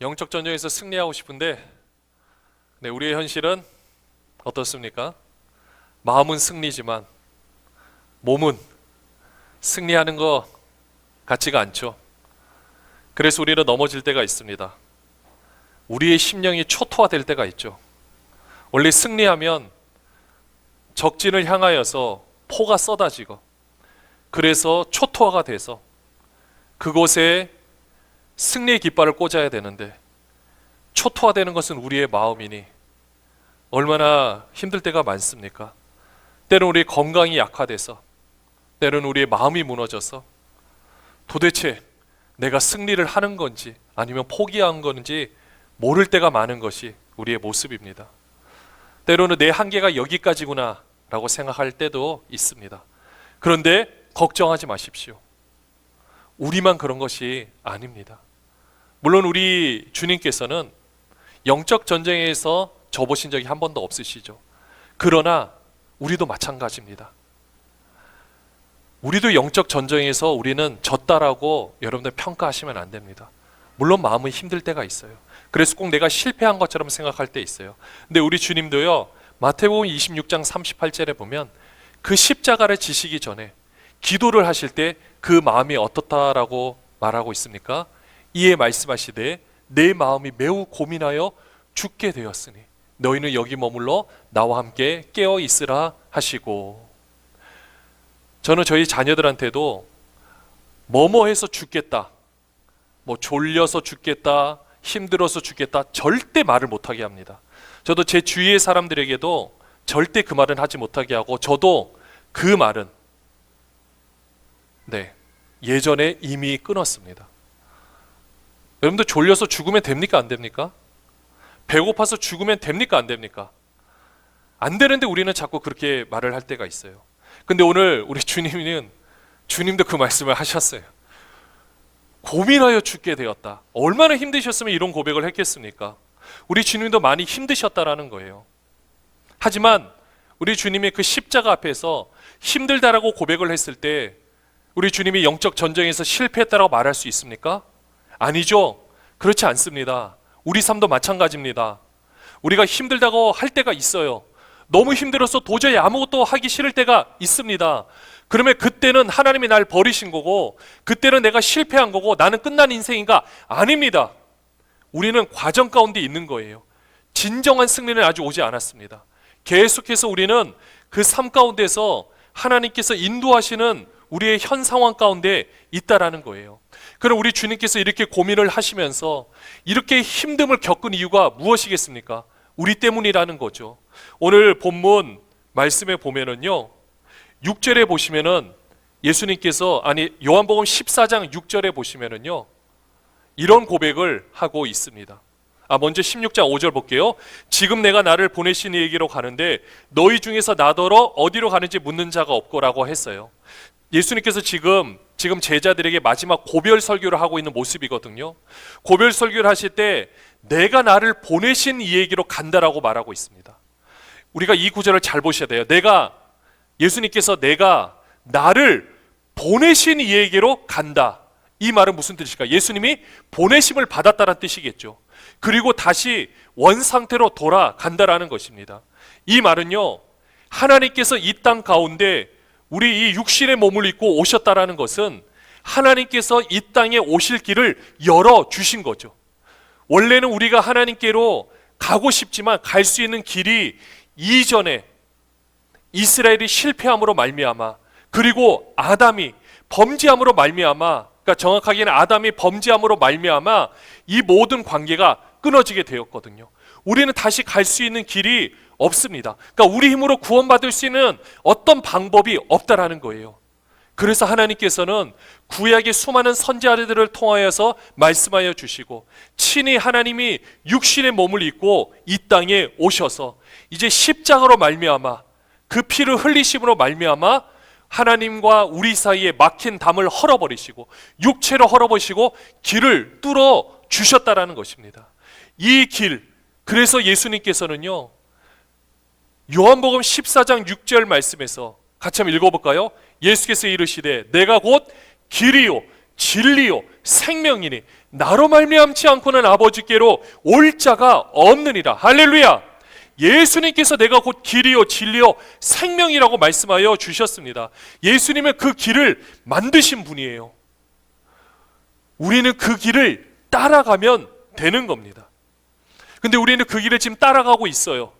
영적 전쟁에서 승리하고 싶은데 네, 우리의 현실은 어떻습니까? 마음은 승리지만 몸은 승리하는 거 같지가 않죠. 그래서 우리는 넘어질 때가 있습니다. 우리의 심령이 초토화될 때가 있죠. 원래 승리하면 적진을 향하여서 포가 쏟아지고 그래서 초토화가 돼서 그곳에 승리의 깃발을 꽂아야 되는데 초토화되는 것은 우리의 마음이니 얼마나 힘들 때가 많습니까? 때는 우리 건강이 약화돼서 때는 우리의 마음이 무너져서 도대체 내가 승리를 하는 건지 아니면 포기한 건지 모를 때가 많은 것이 우리의 모습입니다. 때로는 내 한계가 여기까지구나 라고 생각할 때도 있습니다. 그런데 걱정하지 마십시오. 우리만 그런 것이 아닙니다. 물론 우리 주님께서는 영적 전쟁에서 져보신 적이 한 번도 없으시죠. 그러나 우리도 마찬가지입니다. 우리도 영적 전쟁에서 우리는 졌다라고 여러분들 평가하시면 안 됩니다. 물론 마음은 힘들 때가 있어요. 그래서 꼭 내가 실패한 것처럼 생각할 때 있어요. 근데 우리 주님도요. 마태복음 26장 38절에 보면 그 십자가를 지시기 전에 기도를 하실 때 그 마음이 어떻다라고 말하고 있습니까? 이에 말씀하시되 내 마음이 매우 고민하여 죽게 되었으니 너희는 여기 머물러 나와 함께 깨어 있으라 하시고. 저는 저희 자녀들한테도 뭐뭐해서 죽겠다 뭐 졸려서 죽겠다 힘들어서 죽겠다 절대 말을 못하게 합니다. 저도 제 주위의 사람들에게도 절대 그 말은 하지 못하게 하고 저도 그 말은 네 예전에 이미 끊었습니다 여러분들 졸려서 죽으면 됩니까 안 됩니까? 배고파서 죽으면 됩니까 안 됩니까? 안 되는데 우리는 자꾸 그렇게 말을 할 때가 있어요. 근데 오늘 우리 주님은 주님도 그 말씀을 하셨어요. 고민하여 죽게 되었다. 얼마나 힘드셨으면 이런 고백을 했겠습니까? 우리 주님도 많이 힘드셨다라는 거예요. 하지만 우리 주님의 그 십자가 앞에서 힘들다라고 고백을 했을 때 우리 주님이 영적 전쟁에서 실패했다라고 말할 수 있습니까? 아니죠. 그렇지 않습니다. 우리 삶도 마찬가지입니다. 우리가 힘들다고 할 때가 있어요. 너무 힘들어서 도저히 아무것도 하기 싫을 때가 있습니다. 그러면 그때는 하나님이 날 버리신 거고, 그때는 내가 실패한 거고, 나는 끝난 인생인가? 아닙니다. 우리는 과정 가운데 있는 거예요. 진정한 승리는 아직 오지 않았습니다. 계속해서 우리는 그 삶 가운데서 하나님께서 인도하시는 우리의 현 상황 가운데 있다라는 거예요. 그럼 우리 주님께서 이렇게 고민을 하시면서 이렇게 힘듦을 겪은 이유가 무엇이겠습니까? 우리 때문이라는 거죠. 오늘 본문 말씀에 보면은요. 6절에 보시면은 예수님께서 아니 요한복음 14장 6절에 보시면은요. 이런 고백을 하고 있습니다. 아 먼저 16장 5절 볼게요. 지금 내가 나를 보내신 이에게로 가는데 너희 중에서 나더러 어디로 가는지 묻는 자가 없고라고 했어요. 예수님께서 지금 지금 제자들에게 마지막 고별 설교를 하고 있는 모습이거든요. 고별 설교를 하실 때 내가 나를 보내신 이에게로 간다라고 말하고 있습니다. 우리가 이 구절을 잘 보셔야 돼요. 내가 예수님께서 내가 나를 보내신 이에게로 간다. 이 말은 무슨 뜻일까? 예수님이 보내심을 받았다는 뜻이겠죠. 그리고 다시 원 상태로 돌아간다라는 것입니다. 이 말은요. 하나님께서 이 땅 가운데 우리 이 육신의 몸을 입고 오셨다라는 것은 하나님께서 이 땅에 오실 길을 열어 주신 거죠. 원래는 우리가 하나님께로 가고 싶지만 갈 수 있는 길이 이전에 이스라엘이 실패함으로 말미암아 그리고 아담이 범죄함으로 말미암아 그러니까 정확하게는 아담이 범죄함으로 말미암아 이 모든 관계가 끊어지게 되었거든요. 우리는 다시 갈 수 있는 길이 없습니다. 그러니까 우리 힘으로 구원받을 수 있는 어떤 방법이 없다라는 거예요. 그래서 하나님께서는 구약의 수많은 선지자들을 통하여서 말씀하여 주시고 친히 하나님이 육신의 몸을 입고 이 땅에 오셔서 이제 십자가로 말미암아 그 피를 흘리심으로 말미암아 하나님과 우리 사이에 막힌 담을 헐어버리시고 육체로 헐어버리시고 길을 뚫어 주셨다라는 것입니다. 이 길, 그래서 예수님께서는요, 요한복음 14장 6절 말씀에서 같이 한번 읽어볼까요? 예수께서 이르시되 내가 곧 길이요 진리요 생명이니 나로 말미암지 않고는 아버지께로 올 자가 없느니라. 할렐루야! 예수님께서 내가 곧 길이요 진리요 생명이라고 말씀하여 주셨습니다. 예수님은 그 길을 만드신 분이에요. 우리는 그 길을 따라가면 되는 겁니다. 근데 우리는 그 길을 지금 따라가고 있어요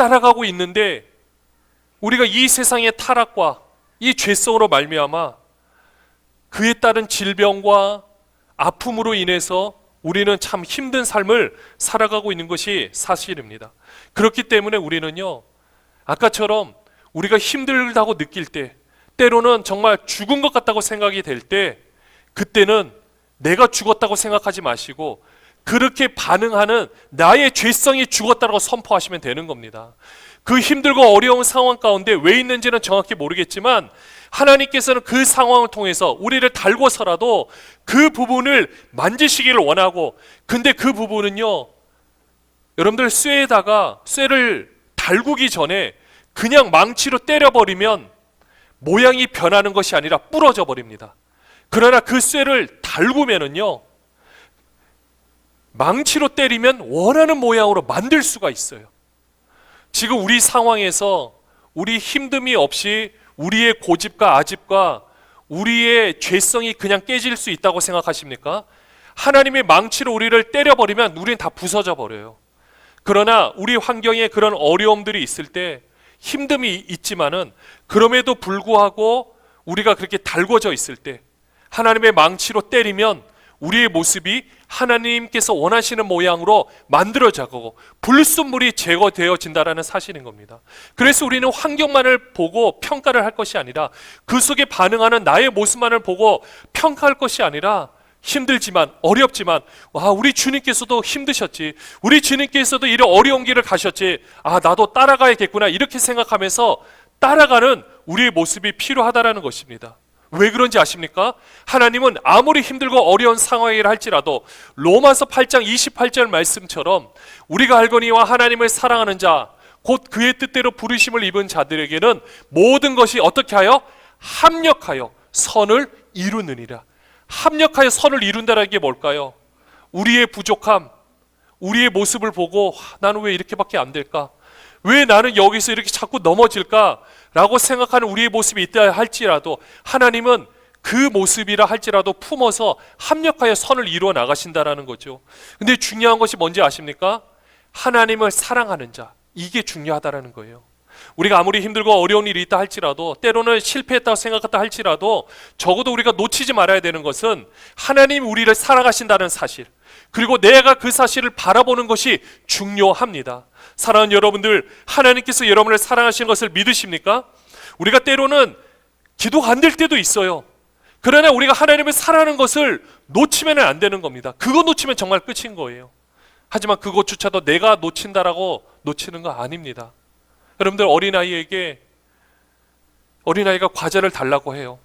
따라가고 있는데 우리가 이 세상의 타락과 이 죄성으로 말미암아 그에 따른 질병과 아픔으로 인해서 우리는 참 힘든 삶을 살아가고 있는 것이 사실입니다. 그렇기 때문에 우리는요, 아까처럼 우리가 힘들다고 느낄 때, 때로는 정말 죽은 것 같다고 생각이 될 때, 그때는 내가 죽었다고 생각하지 마시고, 그렇게 반응하는 나의 죄성이 죽었다고 선포하시면 되는 겁니다. 그 힘들고 어려운 상황 가운데 왜 있는지는 정확히 모르겠지만 하나님께서는 그 상황을 통해서 우리를 달고서라도 그 부분을 만지시기를 원하고 근데 그 부분은요 여러분들 쇠에다가 쇠를 달구기 전에 그냥 망치로 때려버리면 모양이 변하는 것이 아니라 부러져 버립니다. 그러나 그 쇠를 달구면은요 망치로 때리면 원하는 모양으로 만들 수가 있어요. 지금 우리 상황에서 우리 힘듦이 없이 우리의 고집과 아집과 우리의 죄성이 그냥 깨질 수 있다고 생각하십니까? 하나님의 망치로 우리를 때려버리면 우리는 다 부서져 버려요. 그러나 우리 환경에 그런 어려움들이 있을 때 힘듦이 있지만은 그럼에도 불구하고 우리가 그렇게 달궈져 있을 때 하나님의 망치로 때리면 우리의 모습이 하나님께서 원하시는 모양으로 만들어져가고 불순물이 제거되어진다라는 사실인 겁니다. 그래서 우리는 환경만을 보고 평가를 할 것이 아니라 그 속에 반응하는 나의 모습만을 보고 평가할 것이 아니라 힘들지만 어렵지만 와 우리 주님께서도 힘드셨지 우리 주님께서도 이런 어려운 길을 가셨지 아 나도 따라가야겠구나 이렇게 생각하면서 따라가는 우리의 모습이 필요하다라는 것입니다. 왜 그런지 아십니까? 하나님은 아무리 힘들고 어려운 상황이라 할지라도 로마서 8장 28절 말씀처럼 우리가 알거니와 하나님을 사랑하는 자, 곧 그의 뜻대로 부르심을 입은 자들에게는 모든 것이 어떻게 하여 합력하여 선을 이루느니라. 합력하여 선을 이룬다는 게 뭘까요? 우리의 부족함, 우리의 모습을 보고 나는 왜 이렇게밖에 안 될까? 왜 나는 여기서 이렇게 자꾸 넘어질까? 라고 생각하는 우리의 모습이 있다 할지라도 하나님은 그 모습이라 할지라도 품어서 합력하여 선을 이루어 나가신다라는 거죠. 근데 중요한 것이 뭔지 아십니까? 하나님을 사랑하는 자. 이게 중요하다라는 거예요. 우리가 아무리 힘들고 어려운 일이 있다 할지라도 때로는 실패했다고 생각했다 할지라도 적어도 우리가 놓치지 말아야 되는 것은 하나님 우리를 사랑하신다는 사실. 그리고 내가 그 사실을 바라보는 것이 중요합니다. 사랑하는 여러분들, 하나님께서 여러분을 사랑하시는 것을 믿으십니까? 우리가 때로는 기도가 안 될 때도 있어요. 그러나 우리가 하나님을 사랑하는 것을 놓치면 안 되는 겁니다. 그거 놓치면 정말 끝인 거예요. 하지만 그것조차도 내가 놓친다라고 놓치는 거 아닙니다. 여러분들 어린아이에게 어린아이가 과자를 달라고 해요.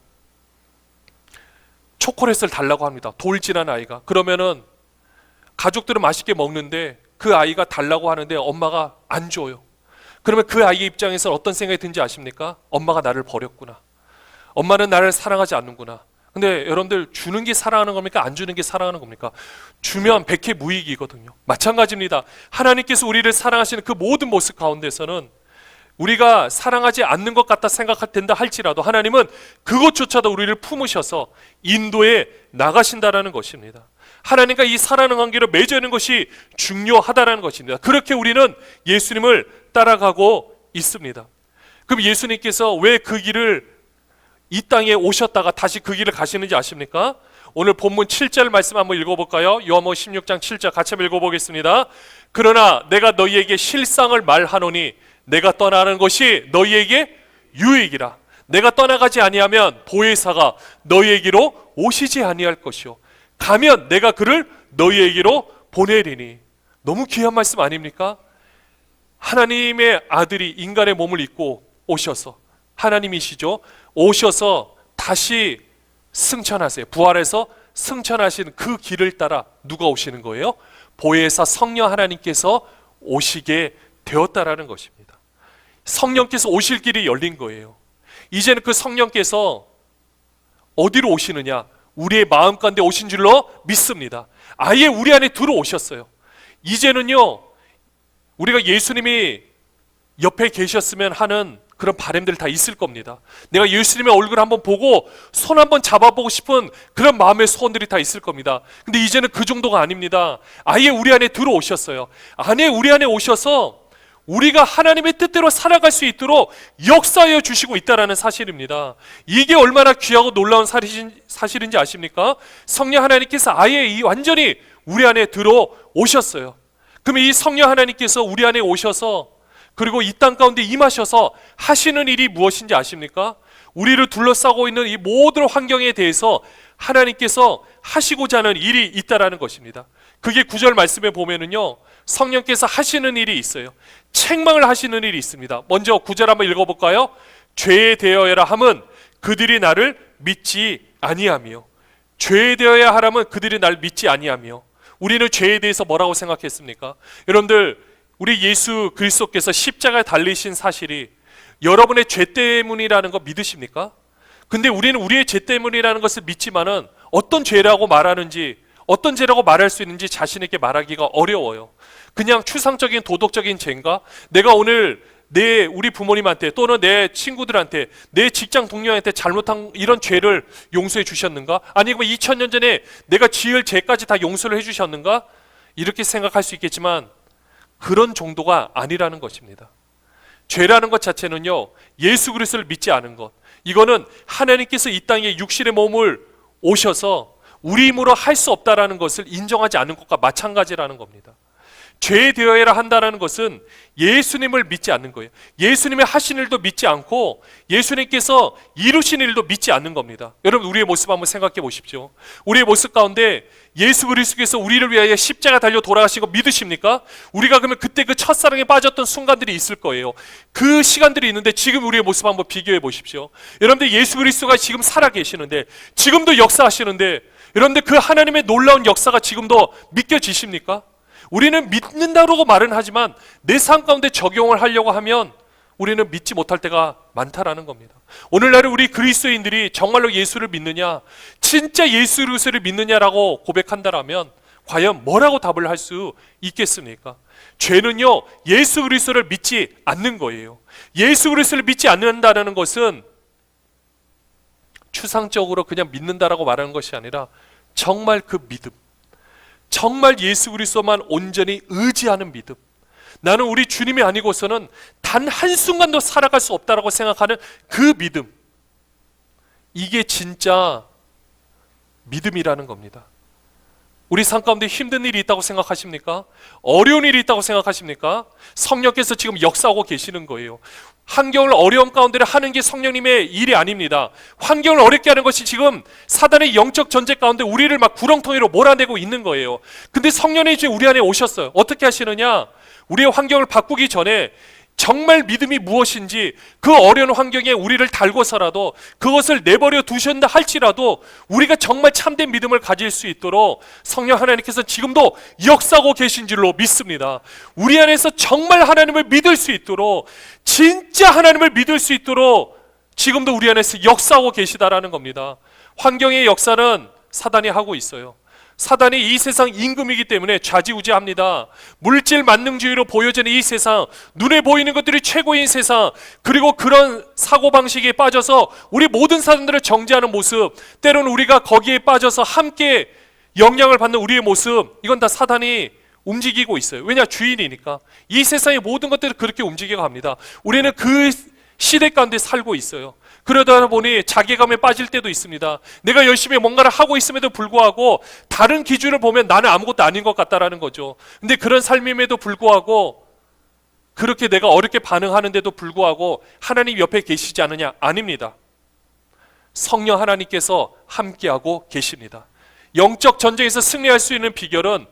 초콜릿을 달라고 합니다. 돌진한 아이가. 그러면은 가족들은 맛있게 먹는데 그 아이가 달라고 하는데 엄마가 안 줘요. 그러면 그 아이의 입장에서 어떤 생각이 든지 아십니까? 엄마가 나를 버렸구나. 엄마는 나를 사랑하지 않는구나. 근데 여러분들 주는 게 사랑하는 겁니까? 안 주는 게 사랑하는 겁니까? 주면 백해 무익이거든요. 마찬가지입니다. 하나님께서 우리를 사랑하시는 그 모든 모습 가운데서는 우리가 사랑하지 않는 것 같다 생각할 텐다 할지라도 하나님은 그것조차도 우리를 품으셔서 인도에 나가신다라는 것입니다. 하나님과 이 사랑하는 관계를 맺어는 것이 중요하다라는 것입니다. 그렇게 우리는 예수님을 따라가고 있습니다. 그럼 예수님께서 왜 그 길을 이 땅에 오셨다가 다시 그 길을 가시는지 아십니까? 오늘 본문 7절 말씀 한번 읽어볼까요? 요한복음 16장 7절 같이 한번 읽어보겠습니다. 그러나 내가 너희에게 실상을 말하노니 내가 떠나는 것이 너희에게 유익이라. 내가 떠나가지 아니하면 보혜사가 너희에게로 오시지 아니할 것이요. 가면 내가 그를 너희에게로 보내리니. 너무 귀한 말씀 아닙니까? 하나님의 아들이 인간의 몸을 입고 오셔서 하나님이시죠. 오셔서 다시 승천하세요. 부활해서 승천하신 그 길을 따라 누가 오시는 거예요? 보혜사 성령 하나님께서 오시게 되었다라는 것입니다. 성령께서 오실 길이 열린 거예요. 이제는 그 성령께서 어디로 오시느냐? 우리의 마음 가운데 오신 줄로 믿습니다. 아예 우리 안에 들어오셨어요. 이제는요, 우리가 예수님이 옆에 계셨으면 하는 그런 바람들 다 있을 겁니다. 내가 예수님의 얼굴 한번 보고 손 한번 잡아보고 싶은 그런 마음의 소원들이 다 있을 겁니다. 근데 이제는 그 정도가 아닙니다. 아예 우리 안에 들어오셨어요. 안에 우리 안에 오셔서 우리가 하나님의 뜻대로 살아갈 수 있도록 역사하여 주시고 있다라는 사실입니다. 이게 얼마나 귀하고 놀라운 사실인지 아십니까? 성령 하나님께서 아예 이 완전히 우리 안에 들어오셨어요. 그럼 이 성령 하나님께서 우리 안에 오셔서 그리고 이 땅 가운데 임하셔서 하시는 일이 무엇인지 아십니까? 우리를 둘러싸고 있는 이 모든 환경에 대해서 하나님께서 하시고자 하는 일이 있다라는 것입니다. 그게 구절 말씀에 보면은요. 성령께서 하시는 일이 있어요. 책망을 하시는 일이 있습니다. 먼저 구절 한번 읽어 볼까요? 죄에 대하여라 함은 그들이 나를 믿지 아니하며 죄에 대하여 하라면 그들이 날 믿지 아니하며 우리는 죄에 대해서 뭐라고 생각했습니까? 여러분들 우리 예수 그리스도께서 십자가에 달리신 사실이 여러분의 죄 때문이라는 거 믿으십니까? 근데 우리는 우리의 죄 때문이라는 것을 믿지만은 어떤 죄라고 말하는지 어떤 죄라고 말할 수 있는지 자신에게 말하기가 어려워요. 그냥 추상적인 도덕적인 죄인가? 내가 오늘 내 우리 부모님한테 또는 내 친구들한테 내 직장 동료한테 잘못한 이런 죄를 용서해 주셨는가? 아니면 2000년 전에 내가 지을 죄까지 다 용서를 해 주셨는가? 이렇게 생각할 수 있겠지만 그런 정도가 아니라는 것입니다. 죄라는 것 자체는요, 예수 그리스도를 믿지 않은 것. 이거는 하나님께서 이 땅에 육신의 몸을 오셔서 우리 힘으로 할 수 없다라는 것을 인정하지 않는 것과 마찬가지라는 겁니다. 죄 되어야 한다라는 것은 예수님을 믿지 않는 거예요. 예수님이 하신 일도 믿지 않고 예수님께서 이루신 일도 믿지 않는 겁니다. 여러분 우리의 모습 한번 생각해 보십시오. 우리의 모습 가운데 예수 그리스도께서 우리를 위하여 십자가 달려 돌아가신 거 믿으십니까? 우리가 그러면 그때 그 첫사랑에 빠졌던 순간들이 있을 거예요. 그 시간들이 있는데 지금 우리의 모습 한번 비교해 보십시오. 여러분들 예수 그리스도가 지금 살아 계시는데 지금도 역사하시는데 여러분들 그 하나님의 놀라운 역사가 지금도 믿겨지십니까? 우리는 믿는다고 말은 하지만 내 삶 가운데 적용을 하려고 하면 우리는 믿지 못할 때가 많다라는 겁니다. 오늘날에 우리 그리스도인들이 정말로 예수를 믿느냐, 진짜 예수 그리스도를 믿느냐라고 고백한다라면 과연 뭐라고 답을 할 수 있겠습니까? 죄는요, 예수 그리스도를 믿지 않는 거예요. 예수 그리스도를 믿지 않는다는 것은 추상적으로 그냥 믿는다라고 말하는 것이 아니라 정말 그 믿음, 정말 예수 그리스도만 온전히 의지하는 믿음. 나는 우리 주님이 아니고서는 단 한 순간도 살아갈 수 없다라고 생각하는 그 믿음. 이게 진짜 믿음이라는 겁니다. 우리 삶 가운데 힘든 일이 있다고 생각하십니까? 어려운 일이 있다고 생각하십니까? 성령께서 지금 역사하고 계시는 거예요. 환경을 어려운 가운데 하는 게 성령님의 일이 아닙니다. 환경을 어렵게 하는 것이 지금 사단의 영적 전쟁 가운데 우리를 막 구렁텅이로 몰아내고 있는 거예요. 근데 성령이 이제 우리 안에 오셨어요. 어떻게 하시느냐? 우리의 환경을 바꾸기 전에 정말 믿음이 무엇인지 그 어려운 환경에 우리를 달고서라도 그것을 내버려 두셨다 할지라도 우리가 정말 참된 믿음을 가질 수 있도록 성령 하나님께서 지금도 역사하고 계신 줄로 믿습니다. 우리 안에서 정말 하나님을 믿을 수 있도록 진짜 하나님을 믿을 수 있도록 지금도 우리 안에서 역사하고 계시다라는 겁니다. 환경의 역사는 사단이 하고 있어요. 사단이 이 세상 임금이기 때문에 좌지우지합니다. 물질 만능주의로 보여지는 이 세상, 눈에 보이는 것들이 최고인 세상, 그리고 그런 사고 방식에 빠져서 우리 모든 사람들을 정지하는 모습, 때로는 우리가 거기에 빠져서 함께 영향을 받는 우리의 모습, 이건 다 사단이 움직이고 있어요. 왜냐 주인이니까 이 세상의 모든 것들을 그렇게 움직여 갑니다. 우리는 그 시대 가운데 살고 있어요. 그러다 보니 자괴감에 빠질 때도 있습니다. 내가 열심히 뭔가를 하고 있음에도 불구하고 다른 기준을 보면 나는 아무것도 아닌 것 같다라는 거죠. 근데 그런 삶임에도 불구하고 그렇게 내가 어렵게 반응하는데도 불구하고 하나님 옆에 계시지 않느냐? 아닙니다. 성령 하나님께서 함께하고 계십니다. 영적 전쟁에서 승리할 수 있는 비결은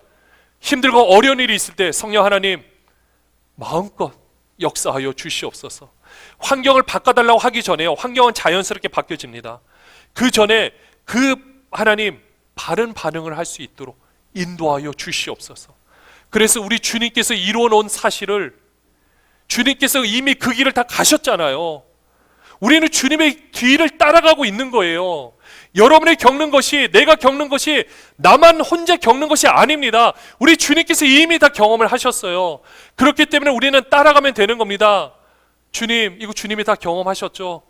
힘들고 어려운 일이 있을 때 성령 하나님 마음껏 역사하여 주시옵소서. 환경을 바꿔달라고 하기 전에요. 환경은 자연스럽게 바뀌어집니다. 그 전에 그 하나님 바른 반응을 할 수 있도록 인도하여 주시옵소서. 그래서 우리 주님께서 이루어 놓은 사실을 주님께서 이미 그 길을 다 가셨잖아요. 우리는 주님의 뒤를 따라가고 있는 거예요. 여러분이 겪는 것이 내가 겪는 것이 나만 혼자 겪는 것이 아닙니다. 우리 주님께서 이미 다 경험을 하셨어요. 그렇기 때문에 우리는 따라가면 되는 겁니다. 주님, 이거 주님이 다 경험하셨죠.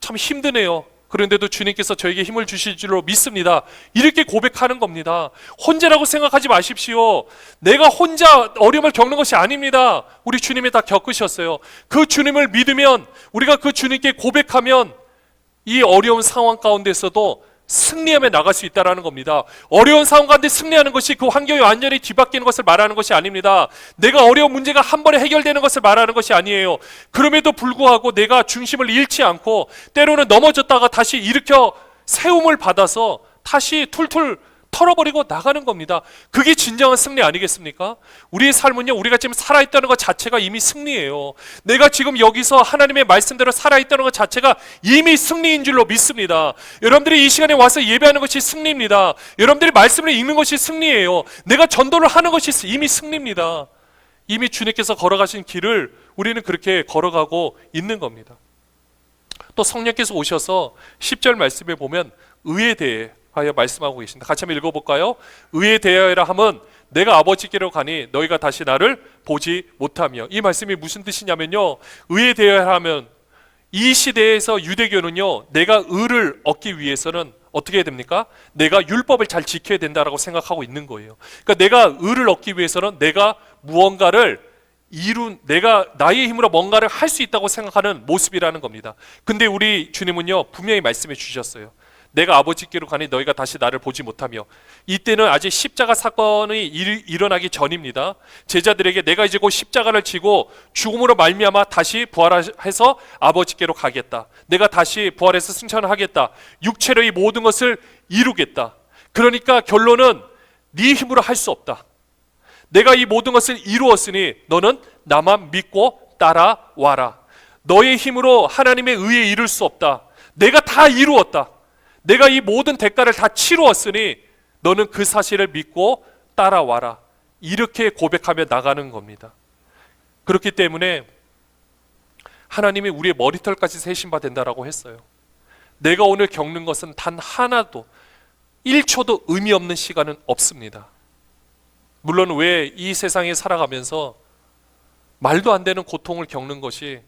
참 힘드네요. 그런데도 주님께서 저에게 힘을 주실 줄로 믿습니다. 이렇게 고백하는 겁니다. 혼자라고 생각하지 마십시오. 내가 혼자 어려움을 겪는 것이 아닙니다. 우리 주님이 다 겪으셨어요. 그 주님을 믿으면 우리가 그 주님께 고백하면 이 어려운 상황 가운데서도 승리하며 나갈 수 있다라는 겁니다. 어려운 상황 가운데 승리하는 것이 그 환경이 완전히 뒤바뀌는 것을 말하는 것이 아닙니다. 내가 어려운 문제가 한 번에 해결되는 것을 말하는 것이 아니에요. 그럼에도 불구하고 내가 중심을 잃지 않고 때로는 넘어졌다가 다시 일으켜 세움을 받아서 다시 툴툴 털어버리고 나가는 겁니다. 그게 진정한 승리 아니겠습니까? 우리의 삶은요, 우리가 지금 살아있다는 것 자체가 이미 승리예요. 내가 지금 여기서 하나님의 말씀대로 살아있다는 것 자체가 이미 승리인 줄로 믿습니다. 여러분들이 이 시간에 와서 예배하는 것이 승리입니다. 여러분들이 말씀을 읽는 것이 승리예요. 내가 전도를 하는 것이 이미 승리입니다. 이미 주님께서 걸어가신 길을 우리는 그렇게 걸어가고 있는 겁니다. 또 성령께서 오셔서 10절 말씀에 보면 의에 대해 하여 말씀하고 계십니다. 같이 한번 읽어볼까요? 의에 대하여라 함은 내가 아버지께로 가니 너희가 다시 나를 보지 못하며 이 말씀이 무슨 뜻이냐면요. 의에 대하여라 하면 이 시대에서 유대교는요. 내가 의를 얻기 위해서는 어떻게 해야 됩니까? 내가 율법을 잘 지켜야 된다라고 생각하고 있는 거예요. 그러니까 내가 의를 얻기 위해서는 내가 무언가를 이룬 내가 나의 힘으로 뭔가를 할 수 있다고 생각하는 모습이라는 겁니다. 근데 우리 주님은요 분명히 말씀해 주셨어요. 내가 아버지께로 가니 너희가 다시 나를 보지 못하며 이때는 아직 십자가 사건이 일, 일어나기 전입니다. 제자들에게 내가 이제 곧 십자가를 지고 죽음으로 말미암아 다시 부활해서 아버지께로 가겠다. 내가 다시 부활해서 승천을 하겠다. 육체로 이 모든 것을 이루겠다. 그러니까 결론은 네 힘으로 할 수 없다. 내가 이 모든 것을 이루었으니 너는 나만 믿고 따라와라. 너의 힘으로 하나님의 의에 이룰 수 없다. 내가 다 이루었다. 내가 이 모든 대가를 다 치루었으니 너는 그 사실을 믿고 따라와라. 이렇게 고백하며 나가는 겁니다. 그렇기 때문에 하나님이 우리의 머리털까지 세신 바 된다라고 했어요. 내가 오늘 겪는 것은 단 하나도 1초도 의미 없는 시간은 없습니다. 물론 왜 이 세상에 살아가면서 말도 안 되는 고통을 겪는 것이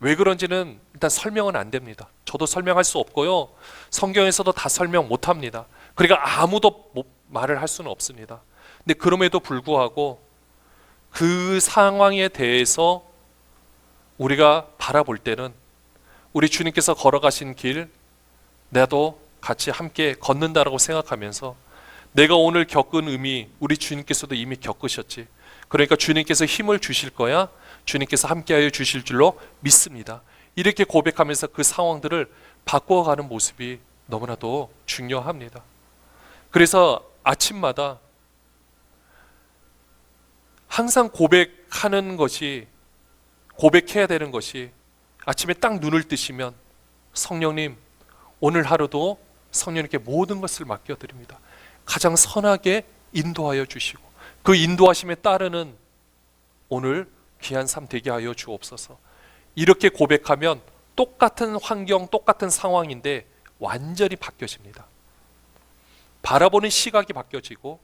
왜 그런지는 일단 설명은 안 됩니다. 저도 설명할 수 없고요. 성경에서도 다 설명 못 합니다. 그러니까 아무도 못- 말을 할 수는 없습니다. 근데 그럼에도 불구하고 그 상황에 대해서 우리가 바라볼 때는 우리 주님께서 걸어가신 길 나도 같이 함께 걷는다라고 생각하면서 내가 오늘 겪은 의미 우리 주님께서도 이미 겪으셨지. 그러니까 주님께서 힘을 주실 거야. 주님께서 함께하여 주실 줄로 믿습니다. 이렇게 고백하면서 그 상황들을 바꿔가는 모습이 너무나도 중요합니다. 그래서 아침마다 항상 고백하는 것이 고백해야 되는 것이 아침에 딱 눈을 뜨시면 성령님 오늘 하루도 성령님께 모든 것을 맡겨드립니다. 가장 선하게 인도하여 주시고 그 인도하심에 따르는 오늘 귀한 삶 되게 하여 주옵소서. 이렇게 고백하면 똑같은 환경, 똑같은 상황인데 완전히 바뀌어집니다. 바라보는 시각이 바뀌어지고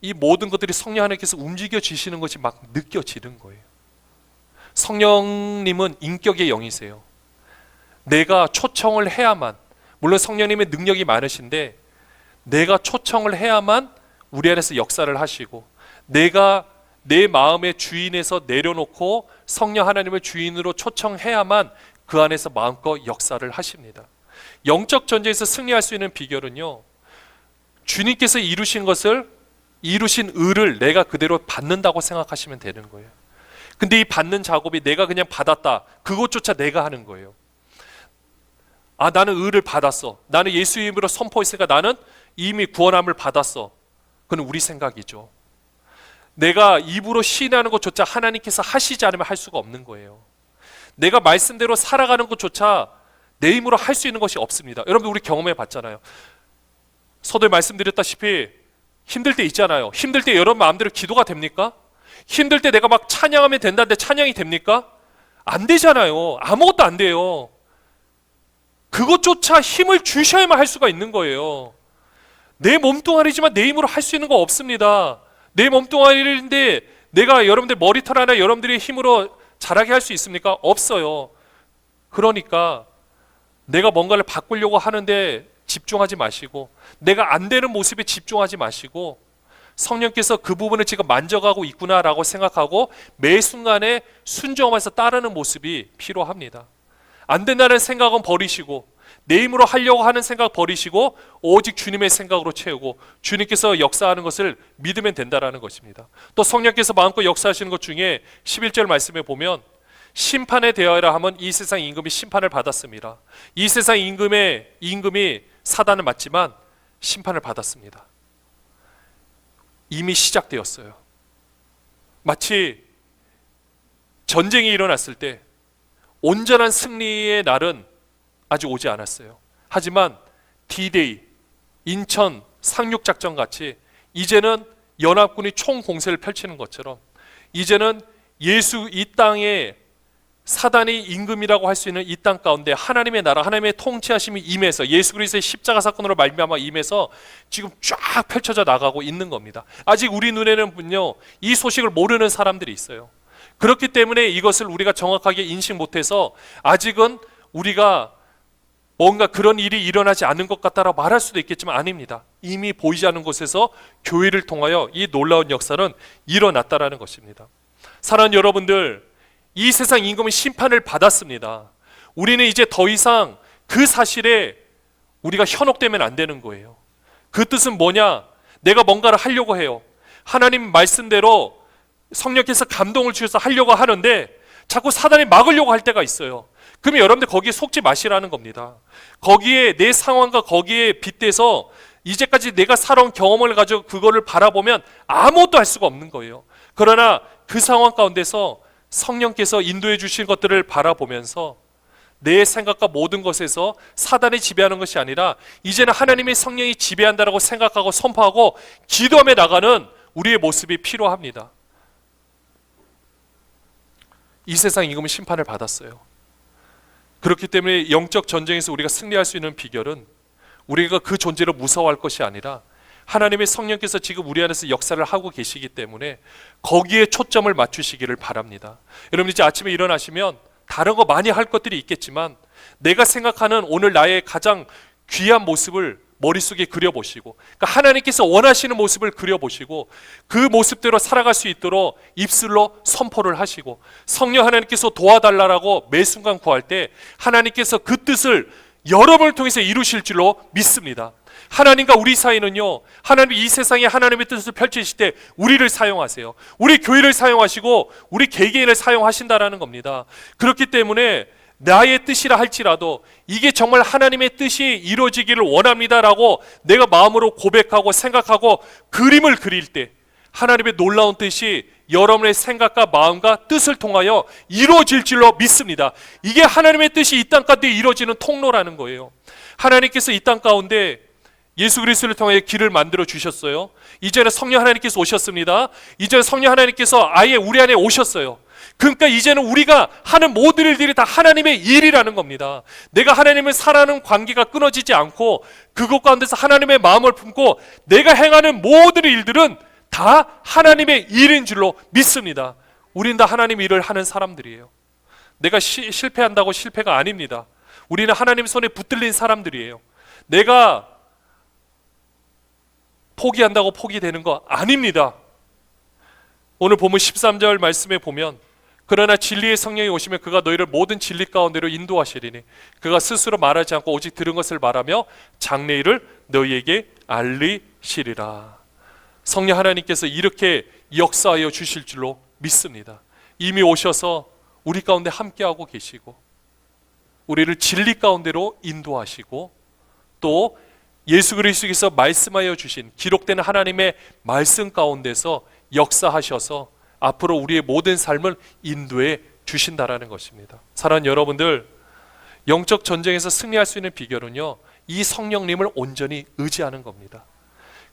이 모든 것들이 성령 하나님께서 움직여지시는 것이 막 느껴지는 거예요. 성령님은 인격의 영이세요. 내가 초청을 해야만 물론 성령님의 능력이 많으신데 내가 초청을 해야만 우리 안에서 역사를 하시고 내가 내 마음의 주인에서 내려놓고 성령 하나님을 주인으로 초청해야만 그 안에서 마음껏 역사를 하십니다. 영적 전쟁에서 승리할 수 있는 비결은요. 주님께서 이루신 것을 이루신 의를 내가 그대로 받는다고 생각하시면 되는 거예요. 근데 이 받는 작업이 내가 그냥 받았다. 그것조차 내가 하는 거예요. 아, 나는 의를 받았어. 나는 예수 이름으로 선포했으니까 나는 이미 구원함을 받았어. 그건 우리 생각이죠. 내가 입으로 시인하는 것조차 하나님께서 하시지 않으면 할 수가 없는 거예요. 내가 말씀대로 살아가는 것조차 내 힘으로 할 수 있는 것이 없습니다. 여러분 우리 경험해 봤잖아요. 서두에 말씀드렸다시피 힘들 때 있잖아요. 힘들 때 여러분 마음대로 기도가 됩니까? 힘들 때 내가 막 찬양하면 된다는데 찬양이 됩니까? 안 되잖아요. 아무것도 안 돼요. 그것조차 힘을 주셔야만 할 수가 있는 거예요. 내 몸뚱아리지만 내 힘으로 할 수 있는 거 없습니다. 내 몸뚱아리인데 내가 여러분들 머리털 하나 여러분들의 힘으로 자라게 할 수 있습니까? 없어요. 그러니까 내가 뭔가를 바꾸려고 하는데 집중하지 마시고 내가 안 되는 모습에 집중하지 마시고 성령께서 그 부분을 지금 만져가고 있구나라고 생각하고 매 순간에 순종하면서 따르는 모습이 필요합니다. 안 된다는 생각은 버리시고 내 힘으로 하려고 하는 생각 버리시고 오직 주님의 생각으로 채우고 주님께서 역사하는 것을 믿으면 된다라는 것입니다. 또 성령께서 마음껏 역사하시는 것 중에 11절 말씀에 보면 심판에 대하여라 하면 이 세상 임금이 심판을 받았습니다. 이 세상 임금의 임금이 사단을 맞지만 심판을 받았습니다. 이미 시작되었어요. 마치 전쟁이 일어났을 때 온전한 승리의 날은 아직 오지 않았어요. 하지만 D-Day, 인천 상륙작전 같이 이제는 연합군이 총 공세를 펼치는 것처럼 이제는 예수 이 땅에 사단이 임금이라고 할 수 있는 이 땅 가운데 하나님의 나라, 하나님의 통치하심이 임해서 예수 그리스도의 십자가 사건으로 말미암아 임해서 지금 쫙 펼쳐져 나가고 있는 겁니다. 아직 우리 눈에는요 이 소식을 모르는 사람들이 있어요. 그렇기 때문에 이것을 우리가 정확하게 인식 못해서 아직은 우리가 뭔가 그런 일이 일어나지 않은 것 같다라고 말할 수도 있겠지만 아닙니다. 이미 보이지 않는 곳에서 교회를 통하여 이 놀라운 역사는 일어났다라는 것입니다. 사랑하는 여러분들, 이 세상 임금은 심판을 받았습니다. 우리는 이제 더 이상 그 사실에 우리가 현혹되면 안 되는 거예요. 그 뜻은 뭐냐? 내가 뭔가를 하려고 해요. 하나님 말씀대로 성령께서 감동을 주셔서 하려고 하는데 자꾸 사단이 막으려고 할 때가 있어요. 그러면 여러분들 거기에 속지 마시라는 겁니다. 거기에 내 상황과 거기에 빗대서 이제까지 내가 살아온 경험을 가지고 그거를 바라보면 아무것도 할 수가 없는 거예요. 그러나 그 상황 가운데서 성령께서 인도해 주신 것들을 바라보면서 내 생각과 모든 것에서 사단이 지배하는 것이 아니라 이제는 하나님의 성령이 지배한다라고 생각하고 선포하고 기도하며 나가는 우리의 모습이 필요합니다. 이 세상 임금은 심판을 받았어요. 그렇기 때문에 영적 전쟁에서 우리가 승리할 수 있는 비결은 우리가 그 존재를 무서워할 것이 아니라 하나님의 성령께서 지금 우리 안에서 역사를 하고 계시기 때문에 거기에 초점을 맞추시기를 바랍니다. 여러분 이제 아침에 일어나시면 다른 거 많이 할 것들이 있겠지만 내가 생각하는 오늘 나의 가장 귀한 모습을 머릿속에 그려보시고 그러니까 하나님께서 원하시는 모습을 그려보시고 그 모습대로 살아갈 수 있도록 입술로 선포를 하시고 성령 하나님께서 도와달라라고 매 순간 구할 때 하나님께서 그 뜻을 여러분을 통해서 이루실 줄로 믿습니다. 하나님과 우리 사이는요, 하나님 이 세상에 하나님의 뜻을 펼치실 때 우리를 사용하세요. 우리 교회를 사용하시고 우리 개개인을 사용하신다라는 겁니다. 그렇기 때문에 나의 뜻이라 할지라도 이게 정말 하나님의 뜻이 이루어지기를 원합니다라고 내가 마음으로 고백하고 생각하고 그림을 그릴 때 하나님의 놀라운 뜻이 여러분의 생각과 마음과 뜻을 통하여 이루어질 줄로 믿습니다. 이게 하나님의 뜻이 이 땅 가운데 이루어지는 통로라는 거예요. 하나님께서 이 땅 가운데 예수 그리스도를 통해 길을 만들어 주셨어요. 이제는 성령 하나님께서 오셨습니다. 이제는 성령 하나님께서 아예 우리 안에 오셨어요. 그러니까 이제는 우리가 하는 모든 일들이 다 하나님의 일이라는 겁니다. 내가 하나님을 사랑하는 관계가 끊어지지 않고 그것 가운데서 하나님의 마음을 품고 내가 행하는 모든 일들은 다 하나님의 일인 줄로 믿습니다. 우린 다 하나님 일을 하는 사람들이에요. 내가 시, 실패한다고 실패가 아닙니다. 우리는 하나님 손에 붙들린 사람들이에요. 내가 포기한다고 포기되는 거 아닙니다. 오늘 보면 13절 말씀에 보면 그러나 진리의 성령이 오시면 그가 너희를 모든 진리 가운데로 인도하시리니 그가 스스로 말하지 않고 오직 들은 것을 말하며 장래일을 너희에게 알리시리라. 성령 하나님께서 이렇게 역사하여 주실 줄로 믿습니다. 이미 오셔서 우리 가운데 함께하고 계시고 우리를 진리 가운데로 인도하시고 또 예수 그리스도께서 말씀하여 주신 기록된 하나님의 말씀 가운데서 역사하셔서 앞으로 우리의 모든 삶을 인도해 주신다라는 것입니다. 사랑하는 여러분들, 영적 전쟁에서 승리할 수 있는 비결은요. 이 성령님을 온전히 의지하는 겁니다.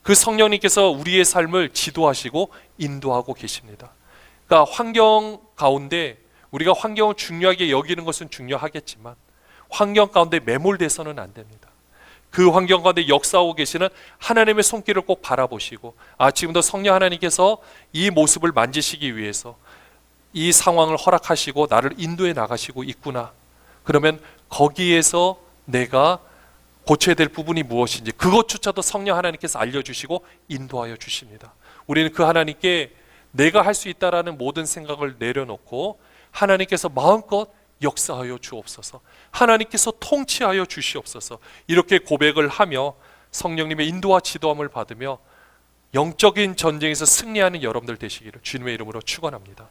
그 성령님께서 우리의 삶을 지도하시고 인도하고 계십니다. 그러니까 환경 가운데 우리가 환경을 중요하게 여기는 것은 중요하겠지만 환경 가운데 매몰돼서는 안 됩니다. 그 환경 가운데 역사하고 계시는 하나님의 손길을 꼭 바라보시고 아 지금도 성령 하나님께서 이 모습을 만지시기 위해서 이 상황을 허락하시고 나를 인도해 나가시고 있구나. 그러면 거기에서 내가 고쳐야 될 부분이 무엇인지 그것조차도 성령 하나님께서 알려주시고 인도하여 주십니다. 우리는 그 하나님께 내가 할 수 있다라는 모든 생각을 내려놓고 하나님께서 마음껏 역사하여 주옵소서. 하나님께서 통치하여 주시옵소서. 이렇게 고백을 하며 성령님의 인도와 지도함을 받으며 영적인 전쟁에서 승리하는 여러분들 되시기를 주님의 이름으로 축원합니다.